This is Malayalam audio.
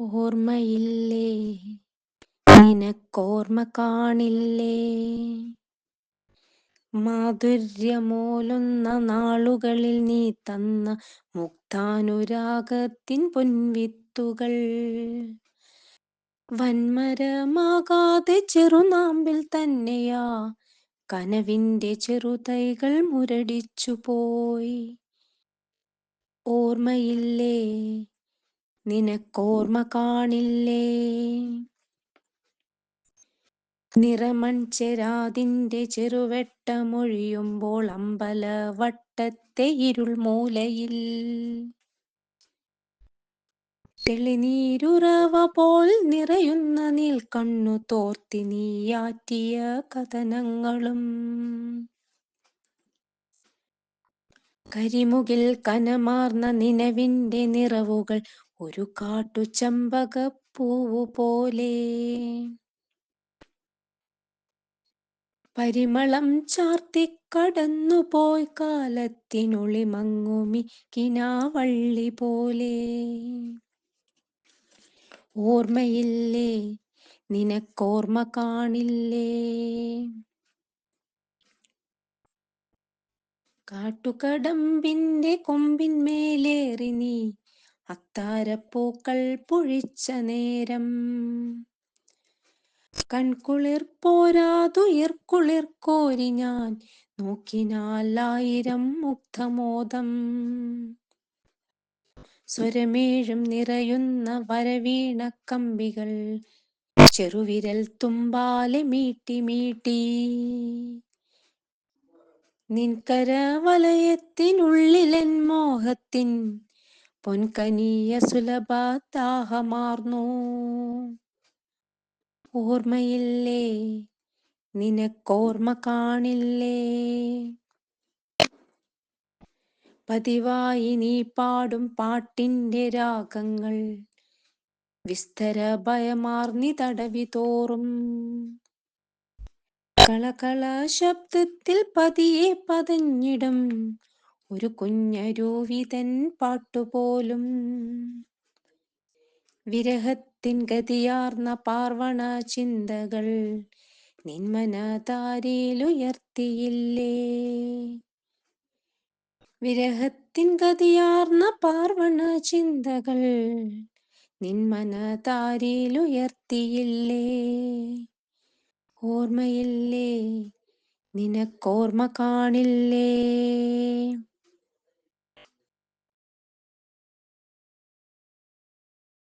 ഓർമ്മയില്ലേ? നിനക്കോർമ്മ കാണില്ലേ? മാധുര്യമോലുന്ന നാളുകളിൽ നീ തന്ന മുക്താനുരാഗത്തിൻ പൊൻവിത്തുകൾ. വന്മരമാകാതെ ചെറുനാമ്പിൽ തന്നെയാ കനവിന്റെ ചെറുതൈകൾ മുരടിച്ചു പോയി ഓർമ്മയില്ലേ? നിനക്കോർമ്മ കാണില്ലേ നിറമൺ ചെരാതിന്റെ ചെറുവെട്ടമൊഴിയുമ്പോൾ അമ്പലവട്ടത്തെ ഇരുൾ മൂലയിൽ തെളിനീരുറവ പോൽ നിറയുന്ന നീൽക്കണ്ണു തോർത്തി നീയാറ്റിയ കഥനങ്ങളും. കരിമുകിൽ കനമാർന്ന നിലവിന്റെ നിറവുകൾ ഒരു കാട്ടു ചമ്പകപ്പൂവു പോലെ പരിമളം ചാർത്തി കടന്നുപോയി കാലത്തിനുള്ളി മങ്ങുമി കിനാവള്ളി പോലെ. ഓർമ്മയില്ലേ? നിനക്കോർമ്മ കാണില്ലേ? കാട്ടുകടമ്പിന്റെ കൊമ്പിൻമേലേറി നീ അത്താരപ്പൂക്കൾ പൊഴിച്ച നേരം. കൺകുളിർ പോരാതുയർക്കുളിർ കോരി ഞാൻ നോക്കിനാൽ ആയിരം മുക്തമോദം സ്വരമേഴും നിറയുന്ന വരവീണ കമ്പികൾ ചെറുവിരൽ തുമ്പാലെ മീട്ടി മീട്ടി. നിൻകര വലയത്തിനുള്ളിലൻ മോഹത്തിൻ പൊൻകനിയ സുലഭാത്താഹമാർന്നു ഓർമ്മയില്ലേ? നിനക്കോർമ്മ കാണില്ലേ? പതിവായി നീ പാടും പാട്ടിന്റെ രാഗങ്ങൾ. വിസ്തര ഭയമാർന്നി തടവി തോറും. കളകള ശബ്ദത്തിൽ പതിയെ പതഞ്ഞിടും. ഒരു കുഞ്ഞരൂവിതൻ പാട്ടുപോലും. വിരഹത്തിൻ ഗതിയാർന്ന പാർവണ ചിന്തകൾ നിന്മനതാരിയിലുയർത്തിയില്ലേ വിരഹത്തിൻ ഗതിയാർന്ന പാർവണ ചിന്തകൾ നിന്മനതാരിയിലുയർത്തിയില്ലേ ഓർമ്മയില്ലേ? നിനക്കോർമ്മ കാണില്ലേ?